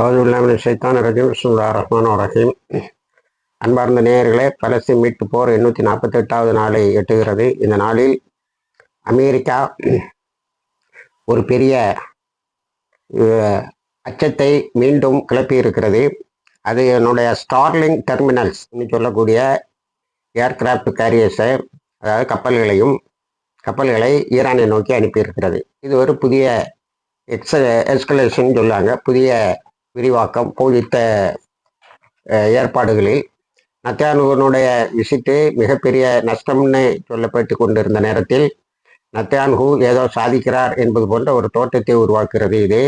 அவுதுல்லாமின் சைத்தான் ரஜீம். சுல்லா ரஹ்மான் ரஹீம். அன்பார்ந்த நேயர்களே பலஸ்தீன் மீட்பு போர் எண்ணூற்றி நாற்பத்தெட்டாவது நாளை எட்டுகிறது. இந்த நாளில் அமெரிக்கா ஒரு பெரிய அச்சத்தை மீண்டும் கிளப்பியிருக்கிறது. அது என்னுடைய ஸ்டார்லிங் டெர்மினல்ஸ் சொல்லக்கூடிய ஏர்கிராஃப்ட் கேரியர்ஸை அதாவது கப்பல்களையும் கப்பல்களை ஈரானை நோக்கி அனுப்பியிருக்கிறது. இது ஒரு புதிய எக்ஸ எஸ்கலேஷன் சொல்லுவாங்க. புதிய விரிவாக்கம் போதித்த ஏற்பாடுகளில் நத்தியானுகனுடைய விசிட்டு மிகப்பெரிய நஷ்டம்னு சொல்லப்பட்டு கொண்டிருந்த நேரத்தில் நத்தியான்ஹூ ஏதோ சாதிக்கிறார் என்பது போன்ற ஒரு தோட்டத்தை உருவாக்குகிறது இது.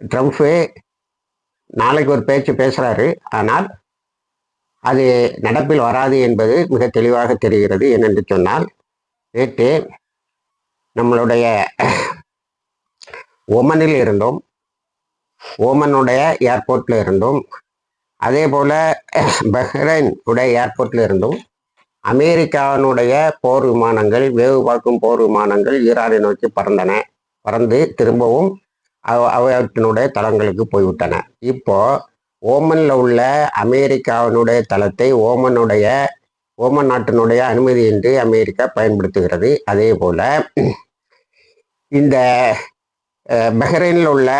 ட்ரம்ப்பு நாளைக்கு ஒரு பேச்சு பேசுகிறாரு ஆனால் அது நடப்பில் வராது என்பது மிக தெளிவாக தெரிகிறது. ஏனென்று சொன்னால் நேற்று நம்மளுடைய ஒமனில் இருந்தோம். ஓமனுடைய ஏர்போர்ட்டில் இருந்தும். அதே போல் பஹ்ரைன் உடைய ஏர்போர்ட்டில் இருந்தும். அமெரிக்காவினுடைய போர் விமானங்கள் வேவு பார்க்கும் போர் விமானங்கள் ஈரானை நோக்கி பறந்தன பறந்து திரும்பவும் அவ- அவற்றினுடைய தளங்களுக்கு போய்விட்டன. இப்போ ஓமனில் உள்ள அமெரிக்காவினுடைய தளத்தை ஓமனுடைய ஓமன் நாட்டினுடைய அனுமதியின்றி அமெரிக்கா பயன்படுத்துகிறது. அதே போல் இந்த பஹ்ரைனில் உள்ள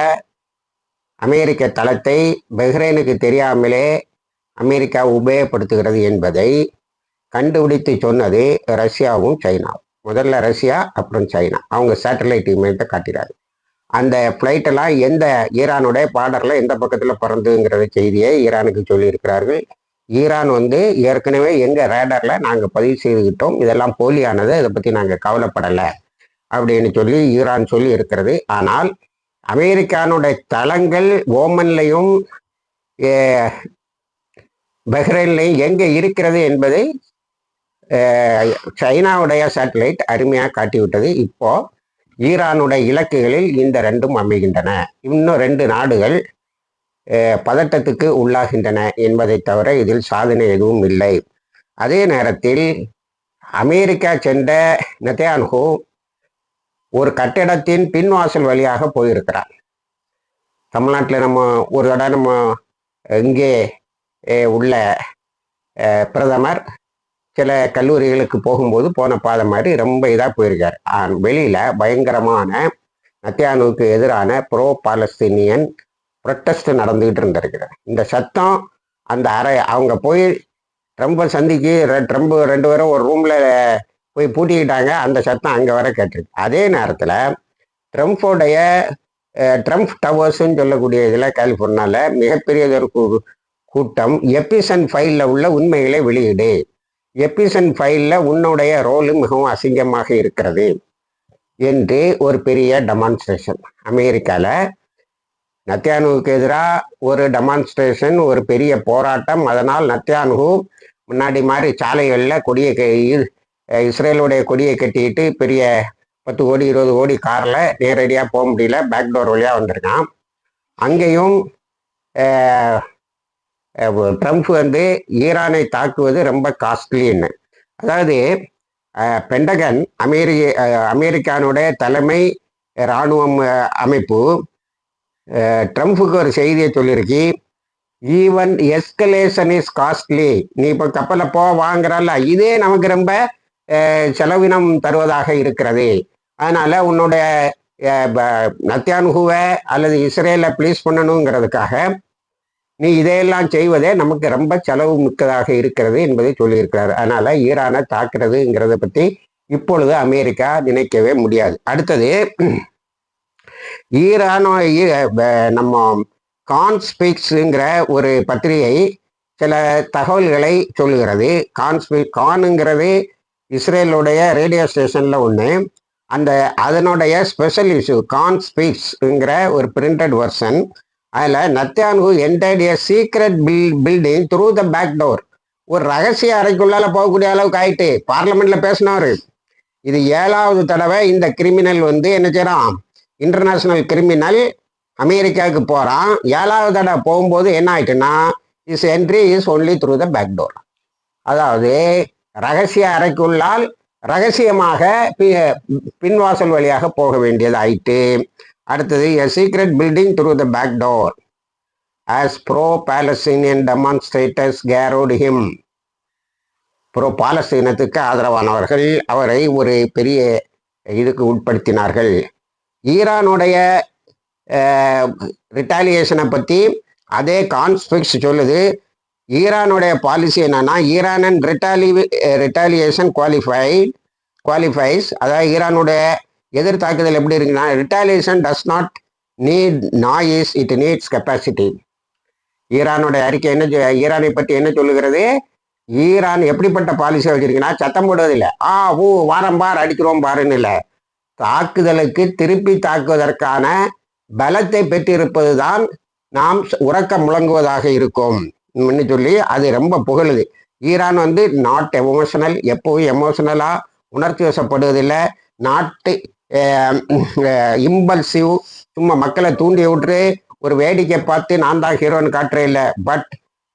அமெரிக்க தளத்தை பஹ்ரைனுக்கு தெரியாமலே அமெரிக்கா உபயோகப்படுத்துகிறது என்பதை கண்டுபிடித்து சொன்னது ரஷ்யாவும் சைனாவும். முதல்ல ரஷ்யா அப்புறம் சைனா. அவங்க சேட்டலைட் இமேஜை காட்டினாரு அந்த ஃப்ளைட்டெல்லாம் எந்த ஈரானுடைய பார்டரில் எந்த பக்கத்தில் பறந்துங்கிற செய்தியை ஈரானுக்கு சொல்லியிருக்கிறார்கள். ஈரான் வந்து ஏற்கனவே எங்கள் ரேடரில் நாங்கள் பதிவு செய்துக்கிட்டோம் இதெல்லாம் போலியானது. இதை பற்றி நாங்கள் கவலைப்படலை. அப்படின்னு சொல்லி ஈரான் சொல்லி இருக்கிறது ஆனால் அமெரிக்கானுடைய தளங்கள் ஓமன்லையும் பஹ்ரைன்லையும் எங்கே இருக்கிறது என்பதை சைனாவுடைய சேட்டலைட் அருமையாக காட்டிவிட்டது. இப்போ ஈரானுடைய இலக்குகளில் இந்த ரெண்டும் அமைகின்றன. இன்னும் ரெண்டு நாடுகள் பதட்டத்துக்கு உள்ளாகின்றன என்பதை தவிர இதில் சாதனை எதுவும் இல்லை. அதே நேரத்தில் அமெரிக்கா சென்ற நெத்தயான்ஹூ ஒரு கட்டிடத்தின் பின்வாசல் வழியாக போயிருக்கிறார். தமிழ்நாட்டில் நம்ம ஒரு தடவை நம்ம இங்கே உள்ள பிரதமர் சில கல்லூரிகளுக்கு போகும்போது போன பாதை மாதிரி ரொம்ப இதாக போயிருக்கார். வெளியில் பயங்கரமான நத்தியானுக்கு எதிரான ப்ரோ பாலஸ்தீனியன் ப்ரொட்டஸ்ட் நடந்துகிட்டு இருந்திருக்கிறார் இந்த சத்தம் அந்த அறை அவங்க போய் ட்ரம்பை சந்திக்கு ரெ- ட்ரம்ப் ரெண்டு பேரும் ஒரு ரூமில் போய் பூட்டிக்கிட்டாங்க. அந்த சத்தம் அங்கே வர கேட்டிருக்கு. அதே நேரத்தில் ட்ரம்ப்போடைய ட்ரம்ப் டவர்ஸ்ன்னு சொல்லக்கூடிய இதில் கலிஃபோர்னியாவில் மிகப்பெரியதொரு கூ- கூட்டம் எபிசன் ஃபைலில் உள்ள உண்மைகளை வெளியிடு. எபிசன் ஃபைலில் உன்னுடைய ரோலு மிகவும் அசிங்கமாக இருக்கிறது என்று ஒரு பெரிய டெமான்ஸ்ட்ரேஷன் அமெரிக்காவில் நத்தியானுவுக்கு எதிராக ஒரு டெமான்ஸ்ட்ரேஷன் ஒரு பெரிய போராட்டம். அதனால் நத்தியானு முன்னாடி மாதிரி சாலைகளில் கொடியை இஸ்ரேலுடைய கொடியை கட்டிட்டு பெரிய பத்து கோடி இருபது கோடி காரில் நேரடியாக போக முடியல. பேக்டோர் வழியாக வந்திருக்கான். அங்கேயும் ட்ரம்ப் வந்து ஈரானை தாக்குவது ரொம்ப காஸ்ட்லின்னு அதாவது பெண்டகன் பென்டகன் அமெரிக்க அமெரிக்கானுடைய தலைமை இராணுவம் அமைப்பு ட்ரம்ப்புக்கு ஒரு செய்தியை சொல்லியிருக்கு. ஈவன் எஸ்கலேஷன் இஸ் காஸ்ட்லி நீ இப்போ கப்பலை போ வாங்குறல்ல. இதே நமக்கு ரொம்ப செலவினம் தருவதாக இருக்கிறது. அதனால உன்னுடைய ப- நத்தியானுகுவை அல்லது இஸ்ரேலை ப்ளீஸ் பண்ணணுங்கிறதுக்காக நீ இதையெல்லாம் செய்வதே நமக்கு ரொம்ப செலவு மிக்கதாக இருக்கிறது என்பதை சொல்லியிருக்கிறார். அதனால ஈரானை தாக்குறதுங்கிறத பற்றி இப்பொழுது அமெரிக்கா நினைக்கவே முடியாது. அடுத்தது ஈரானோ நம்ம கான்ஸ்பிக்ஸுங்கிற ஒரு பத்திரிகை சில தகவல்களை சொல்லுகிறது. கான்ஸ்பி கானுங்கிறது இஸ்ரேலுடைய ரேடியோ ஸ்டேஷனில் ஒன்று அந்த அதனுடைய ஸ்பெஷல் இஷ்யூ கான் ஸ்பீக்ஸ்ங்கிற ஒரு பிரிண்டட் வெர்ஷன் அதில் நத்தியான்கு entered a secret bill building through the back door ஒரு ரகசிய அறைக்குள்ளால போகக்கூடிய அளவுக்கு ஆயிட்டு பார்லமெண்ட்ல பேசினவர். இது ஏழாவது தடவை இந்த கிரிமினல் வந்து என்ன செய்யறான்? இன்டர்நேஷனல் கிரிமினல் அமெரிக்காவுக்கு போறான். ஏழாவது தடவை போகும்போது என்ன ஆயிட்டுன்னா is entry is only through the back door அதாவது ரகசிய அறைக்குள்ளால் ரகசியமாக பி- பின்வாசல் வழியாக போக வேண்டியது ஆயிட்டு. அடுத்தது a secret building through the back door as pro Palestinian demonstrators carried him pro பாலஸ்தீனத்துக்கு ஆதரவானவர்கள் அவரை ஒரு பெரிய இதுக்கு உட்படுத்தினார்கள். ஈரானுடைய ரிட்டாலியேஷனை பற்றி அதே கான்ஸ்பிக்ஸ் சொல்லுது. ஈரானுடைய பாலிசி என்னன்னா Iran and retali retaliation qualified qualifies அதாவது ஈரானுடைய எதிர் தாக்குதல் எப்படி இருக்குன்னா retaliation does not need noise it needs capacity ஈரானுடைய அறிக்கை என்ன ஈரானை பற்றி என்ன சொல்லுகிறது? ஈரான் எப்படிப்பட்ட பாலிசி வச்சிருக்கீங்கன்னா சத்தம் போடுவதில்லை ஆ ஊ வாரம் பார் அடிக்கிறோம் பாருன்னு இல்லை. தாக்குதலுக்கு திருப்பி தாக்குவதற்கான பலத்தை பெற்றிருப்பது தான் நாம் உறக்க முழங்குவதாக இருக்கும். சொல்லி அது ரொம்ப புகழுது. ஈரான் வந்து நாட் எமோஷனல் எப்பவும் எமோஷனலாக உணர்ச்சி வசப்படுவதில்லை. நாட்டு இம்பல்சிவ் சும்மா மக்களை தூண்டி விட்டு ஒரு வேடிக்கை பார்த்து நான் தான் ஹீரோன்னு காட்டுறே இல்லை. பட்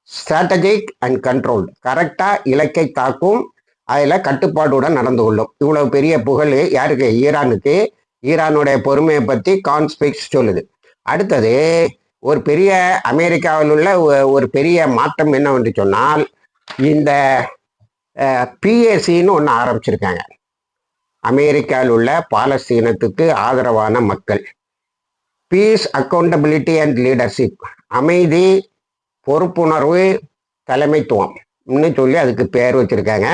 ஸ்ட்ராட்டஜிக் அண்ட் கண்ட்ரோல் கரெக்டாக இலக்கை தாக்கும் அதில் கட்டுப்பாடுடன் நடந்து கொள்ளும். இவ்வளவு பெரிய புகழ் யாருக்கு? ஈரானுக்கு. ஈரானுடைய பொறுமையை பற்றி கான்ஸ்பிக்ஸ் சொல்லுது. அடுத்தது ஒரு பெரிய அமெரிக்காவில் உள்ள ஒரு பெரிய மாற்றம் என்னவென்று சொன்னால் இந்த பிஏசின்னு ஒன்று ஆரம்பிச்சிருக்காங்க. அமெரிக்காவில் உள்ள பாலஸ்தீனத்துக்கு ஆதரவான மக்கள். பீஸ் அக்கௌண்டபிலிட்டி அண்ட் லீடர்ஷிப் அமைதி பொறுப்புணர்வு தலைமைத்துவம். ன்னு சொல்லி அதுக்கு பேர் வச்சிருக்காங்க.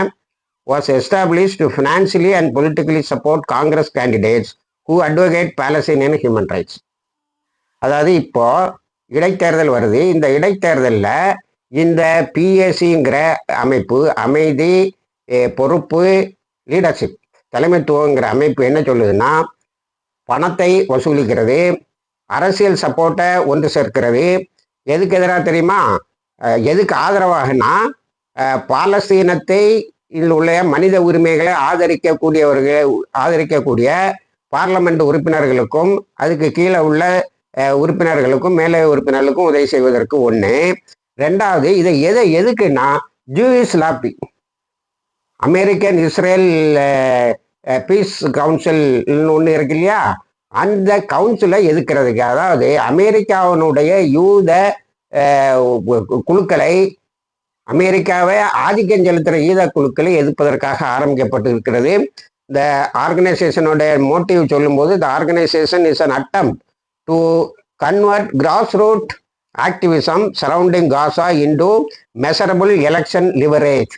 Works establish to financially and politically support Congress candidates who who advocate and human rights அதாவது இப்போ இடைத்தேர்தல் வருது. இந்த இடைத்தேர்தலில் இந்த பிஎஸ்சிங்கிற அமைப்பு அமைதி பொறுப்பு லீடர்ஷிப் தலைமைத்துவங்கிற அமைப்பு என்ன சொல்லுதுன்னா பணத்தை வசூலிக்கிறது அரசியல் சப்போர்ட்டை ஒன்று சேர்க்கிறது. எதுக்கு எதிராக தெரியுமா? எதுக்கு ஆதரவாகனா பாலஸ்தீனத்தை இதில் உள்ள மனித உரிமைகளை ஆதரிக்கக்கூடியவர்கள் ஆதரிக்கக்கூடிய பார்லமெண்ட் உறுப்பினர்களுக்கும் அதுக்கு கீழே உள்ள உறுப்பினர்களுக்கும் மேலே உறுப்பினர்களுக்கும் உதவி செய்வதற்கு ஒன்று ரெண்டாவது இதை எதை எதுக்குன்னா Jewish lobby American Israel peace கவுன்சில்னு ஒன்று இருக்கு இல்லையா? அந்த கவுன்சிலை எதுக்கிறதுக்கு? அதாவது அமெரிக்காவினுடைய யூத குழுக்களை அமெரிக்காவை ஆதிக்கம் செலுத்துகிற ஈத குழுக்களை எதிர்ப்பதற்காக ஆரம்பிக்கப்பட்டு இருக்கிறது இந்த ஆர்கனைசேஷனோட மோட்டிவ் சொல்லும்போது இந்த organisation is an attempt to convert grass root activism surrounding Gaza into measurable election leverage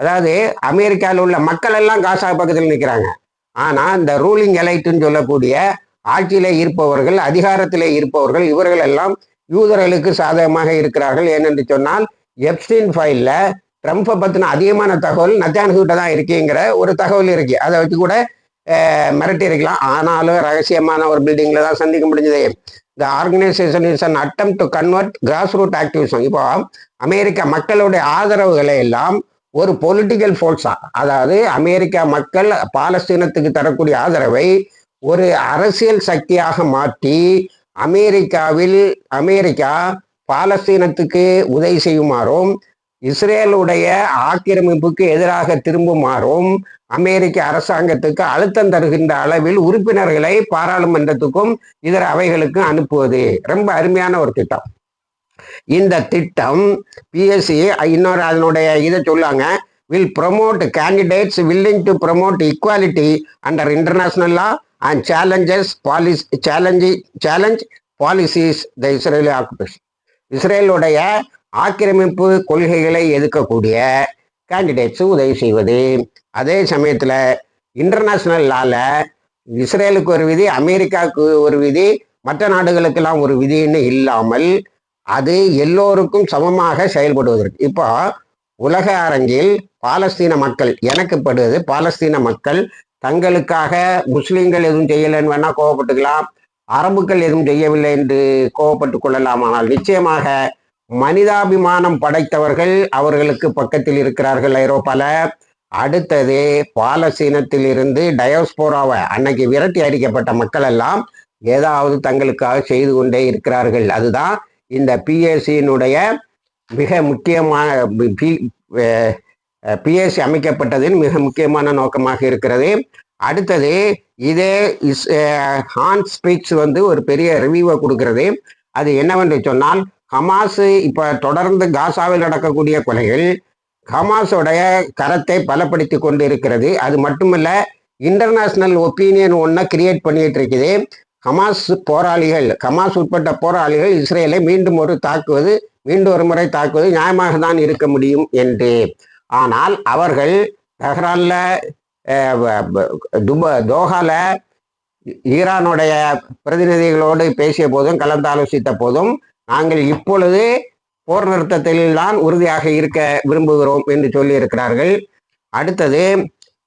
அதாவது அமெரிக்காவில் உள்ள மக்கள் எல்லாம் காசா பக்கத்தில் நிற்கிறாங்க ஆனால் இந்த ரூலிங் எலைட்டுன்னு சொல்லக்கூடிய ஆட்சியிலே இருப்பவர்கள் அதிகாரத்திலே இருப்பவர்கள் இவர்கள் எல்லாம் யூதர்களுக்கு சாதகமாக இருக்கிறார்கள். ஏனென்று சொன்னால் எப்ஸ்டின் ஃபைலில் ட்ரம்ப்பை பற்றின அதிகமான தகவல் நத்தியானுகிட்ட தான் இருக்குங்கிற ஒரு தகவல் இருக்கு. அதை வச்சு கூட மிரட்டி இருக்கலாம் ஆனாலும் ரகசியமான ஒரு பில்டிங்கில் தான் சந்திக்க முடிஞ்சது. The organisation is an attempt to convert grass root activism இப்போ அமெரிக்க மக்களுடைய ஆதரவுகளை எல்லாம் ஒரு பொலிட்டிக்கல் ஃபோர்ஸா அதாவது அமெரிக்கா மக்கள் பாலஸ்தீனத்துக்கு தரக்கூடிய ஆதரவை ஒரு அரசியல் சக்தியாக மாற்றி அமெரிக்காவில் அமெரிக்கா பாலஸ்தீனத்துக்கு உதவி செய்யுமாறும் இஸ்ரேலுடைய ஆக்கிரமிப்புக்கு எதிராக திரும்புமாறும் அமெரிக்க அரசாங்கத்துக்கு அழுத்தம் தருகின்ற அளவில் உறுப்பினர்களை பாராளுமன்றத்துக்கும் இதர அவைகளுக்கும் அனுப்புவது ரொம்ப அருமையான ஒரு திட்டம். இந்த திட்டம் பிஎஸ்சி இன்னொரு அதனுடைய இதை சொல்லாங்க will promote candidates willing to promote equality under international law and challenges policies challenge challenge policies the Israeli occupation இஸ்ரேலுடைய ஆக்கிரமிப்பு கொள்கைகளை எதிர்க்கக்கூடிய கேண்டிடேட்ஸு உதவி செய்வது. அதே சமயத்தில் இன்டர்நேஷ்னல் லாவில் இஸ்ரேலுக்கு ஒரு விதி அமெரிக்காவுக்கு ஒரு விதி மற்ற நாடுகளுக்கெல்லாம் ஒரு விதின்னு இல்லாமல் அது எல்லோருக்கும் சமமாக செயல்படுவதற்கு. இப்போ உலக அரங்கில் பாலஸ்தீன மக்கள் எனக்கு படுவது பாலஸ்தீன மக்கள் தங்களுக்காக முஸ்லீம்கள் எதுவும் செய்யலைன்னு வேணா கோவப்பட்டுக்கலாம் அரபுக்கள் எதுவும் செய்யவில்லை என்று கோவப்பட்டு கொள்ளலாம் ஆனால் நிச்சயமாக மனிதாபிமானம் படைத்தவர்கள் அவர்களுக்கு பக்கத்தில் இருக்கிறார்கள் ஐரோப்பால. அடுத்தது பாலஸ்தீனத்தில் இருந்து டயோஸ்போராவை அன்னைக்கு விரட்டி அடிக்கப்பட்ட மக்கள் எல்லாம் ஏதாவது தங்களுக்காக செய்து கொண்டே இருக்கிறார்கள். அதுதான் இந்த பிஎஸ்சியினுடைய மிக முக்கியமான பிஎஸ்சி அமைக்கப்பட்டதின் மிக முக்கியமான நோக்கமாக இருக்கிறது. அடுத்தது இதே இஸ் ஹான் ஸ்பீக்ஸ் வந்து ஒரு பெரிய ரிவ்யூவை கொடுக்கிறது. அது என்னவென்று சொன்னால் ஹமாஸ் இப்ப தொடர்ந்து காசாவில் நடக்கக்கூடிய கொலைகள் ஹமாஸோடைய கரத்தை பலப்படுத்தி கொண்டு இருக்கிறது அது மட்டுமல்ல இன்டர்நேஷனல் ஒப்பீனியன் ஒன்றை கிரியேட் பண்ணிட்டு இருக்குது ஹமாஸ் போராளிகள் ஹமாஸ் உட்பட்ட போராளிகள் இஸ்ரேலை மீண்டும் ஒரு தாக்குவது மீண்டும் ஒரு முறை தாக்குவது நியாயமாக தான் இருக்க முடியும் என்று. ஆனால் அவர்கள் டெஹ்ரானில் துபா தோஹால ஈரானுடைய பிரதிநிதிகளோடு பேசிய போதும் கலந்தாலோசித்த போதும் நாங்கள் இப்பொழுது போர் நிறுத்தத்தில் தான் உறுதியாக இருக்க விரும்புகிறோம் என்று சொல்லி இருக்கிறார்கள் அடுத்தது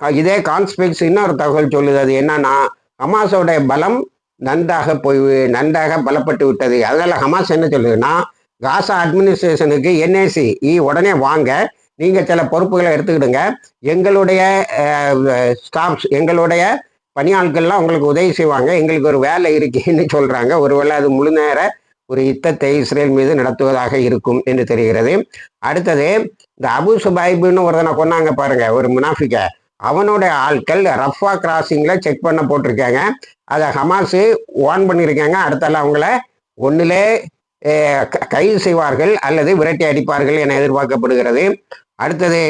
இதே கான்ஸ்பெக்ஸ் இன்னொரு தகவல் சொல்லுது. அது என்னன்னா ஹமாஸோடைய பலம் நன்றாக போய் நன்றாக பலப்பட்டு விட்டது. அதனால ஹமாஸ் என்ன சொல்லுதுன்னா காசா அட்மினிஸ்ட்ரேஷனுக்கு என்ஏசி உடனே வாங்க. நீங்க சில பொறுப்புகளை எடுத்துக்கிடுங்க. எங்களுடைய ஸ்டாஃப்ஸ் எங்களுடைய பணியாட்கள்லாம் உங்களுக்கு உதவி செய்வாங்க. எங்களுக்கு ஒரு வேலை இருக்குன்னு சொல்றாங்க. ஒருவேளை அது முழு நேர ஒரு யுத்தத்தை இஸ்ரேல் மீது நடத்துவதாக இருக்கும் என்று தெரிகிறது. அடுத்தது இந்த அபு சுபாய்புன்னு ஒருத்தனை கொன்னாங்க பாருங்க ஒரு முனாஃபிக்க. அவனுடைய ஆட்கள் ரஃபா கிராசிங்ல செக் பண்ண போட்டிருக்காங்க. அதை ஹமாஸு ஓன் பண்ணியிருக்காங்க அடுத்தால அவங்கள ஒன்றிலே கைது செய்வார்கள் அல்லது விரட்டி அடிப்பார்கள் என எதிர்பார்க்கப்படுகிறது. அடுத்தது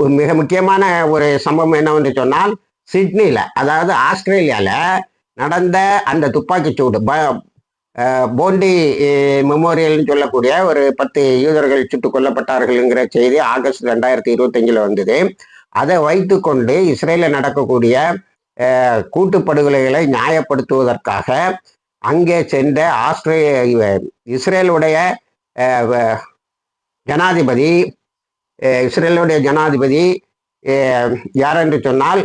ஒரு மிக முக்கியமான ஒரு சம்பவம் என்னவென்று சொன்னால் சிட்னியில் அதாவது ஆஸ்திரேலியாவில் நடந்த அந்த துப்பாக்கிச்சூடு ப- போண்டி மெமோரியல்னு சொல்லக்கூடிய ஒரு பத்து யூதர்கள் சுட்டுக் கொல்லப்பட்டார்கள்ங்கிற செய்தி ஆகஸ்ட் ரெண்டாயிரத்தி இருபத்தஞ்சில் வந்தது. அதை வைத்துக்கொண்டு இஸ்ரேலில் நடக்கக்கூடிய கூட்டுப்படுகொலைகளை நியாயப்படுத்துவதற்காக அங்கே சென்ற ஆஸ்திரேலிய இஸ்ரேலுடைய ஜனாதிபதி இஸ்ரேலுடைய ஜனாதிபதி யாரென்று யார் என்று சொன்னால்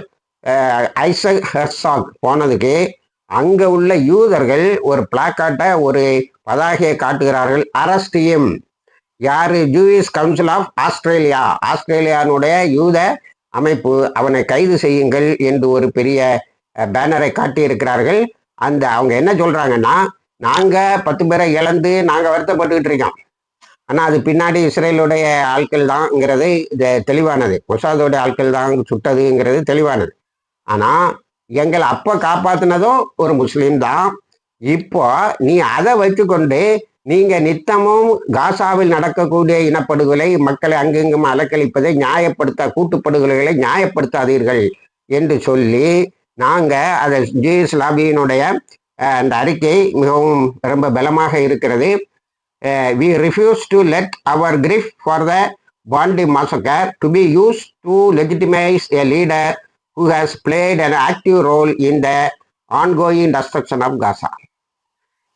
ஐசக் ஹர்சாக் போனதுக்கு அங்க உள்ள யூதர்கள் ஒரு பிளாக்காட்டை ஒரு பதாகையை காட்டுகிறார்கள். அரஸ்டியம். யாரு? ஜூயிஸ் கவுன்சில் ஆஃப் ஆஸ்திரேலியா ஆஸ்திரேலியானுடைய யூத அமைப்பு அவனை கைது செய்யுங்கள் என்று ஒரு பெரிய பேனரை காட்டியிருக்கிறார்கள். அந்த அவங்க என்ன சொல்றாங்கன்னா நாங்கள் பத்து பேரை இழந்து நாங்கள் வருத்தப்பட்டுக்கிட்டு இருக்கோம். ஆனால் அது பின்னாடி இஸ்ரேலுடைய ஆட்கள் தான்ங்கிறது தெளிவானது. ஒசாதோடைய ஆட்கள் தான் சுட்டதுங்கிறது தெளிவானது. ஆனால் எங்களை அப்ப காப்பாத்தினதும் ஒரு முஸ்லீம் தான். இப்போ நீ அதை வைத்துக்கொண்டு நீங்க நித்தமும் காசாவில் நடக்கக்கூடிய இனப்படுகொலை மக்களை அங்கெங்கும் அலக்கழிப்பதை நியாயப்படுத்த கூட்டுப்படுகொலைகளை நியாயப்படுத்தாதீர்கள் என்று சொல்லி நாங்க அதை ஜி இஸ்லாமியினுடைய அந்த அறிக்கை மிகவும் ரொம்ப பலமாக இருக்கிறது. We refuse to let our grief for the Bondi massacre to be used to legitimise a leader who has played an active role in the ongoing destruction of Gaza,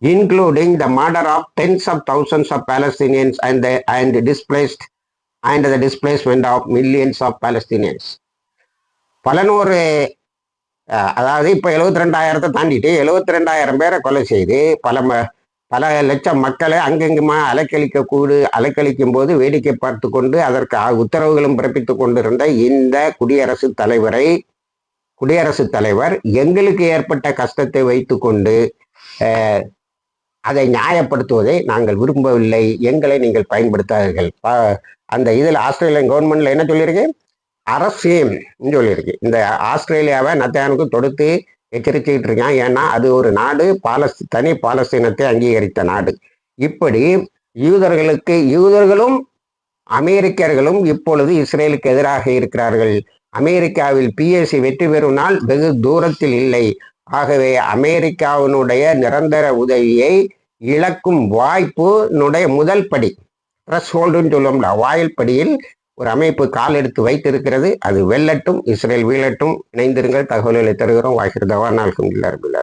including the murder of tens of thousands of Palestinians and the and the displaced and the displacement of millions of Palestinians. பலனூறு அதாவது இப்போ எழுபத்தி ரெண்டாயிரத்தை தாண்டிட்டு எழுபத்தி ரெண்டாயிரம் பேரை கொலை செய்து பல பல லட்சம் மக்களை அங்கெங்குமா அலைக்கழிக்க கூடு அலைக்கழிக்கும் போது வேடிக்கை பார்த்து கொண்டு அதற்கு உத்தரவுகளும் பிறப்பித்து கொண்டிருந்த இந்த குடியரசுத் தலைவரை குடியரசுத் தலைவர் எங்களுக்கு ஏற்பட்ட கஷ்டத்தை வைத்துக்கொண்டு அதை நியாயப்படுத்துவதை நாங்கள் விரும்பவில்லை. எங்களை நீங்கள் பயன்படுத்தாதீர்கள். அந்த இதில் ஆஸ்திரேலியன் கவர்மெண்ட்ல என்ன சொல்லியிருக்கு? அரசியம் சொல்லியிருக்கு. இந்த ஆஸ்திரேலியாவை நத்தையானுக்கு தொடுத்து எச்சரிச்சுக்கிட்டு இருக்கான் ஏன்னா அது ஒரு நாடு பாலஸ் தனி பாலஸ்தீனத்தை அங்கீகரித்த நாடு. இப்படி யூதர்களுக்கு யூதர்களும் அமெரிக்கர்களும் இப்பொழுது இஸ்ரேலுக்கு எதிராக இருக்கிறார்கள். அமெரிக்காவில் பிஎஸ்சி வெற்றி பெறும் நாள் வெகு தூரத்தில் இல்லை. ஆகவே அமெரிக்காவினுடைய நிரந்தர உதவியை இழக்கும் வாய்ப்பு முதல் படி. ப்ரெஸ் ஹோல்டுன்னு சொல்லுவோம்ல வாயில் படியில் ஒரு அமைப்பு கால் எடுத்து வைத்திருக்கிறது. அது வெல்லட்டும் இஸ்ரேல் வீழட்டும். இணைந்திருங்கள். தகவல்களை தருகிறோம். வாகிர் தவான். அல்ஹம்துலில்லாஹ்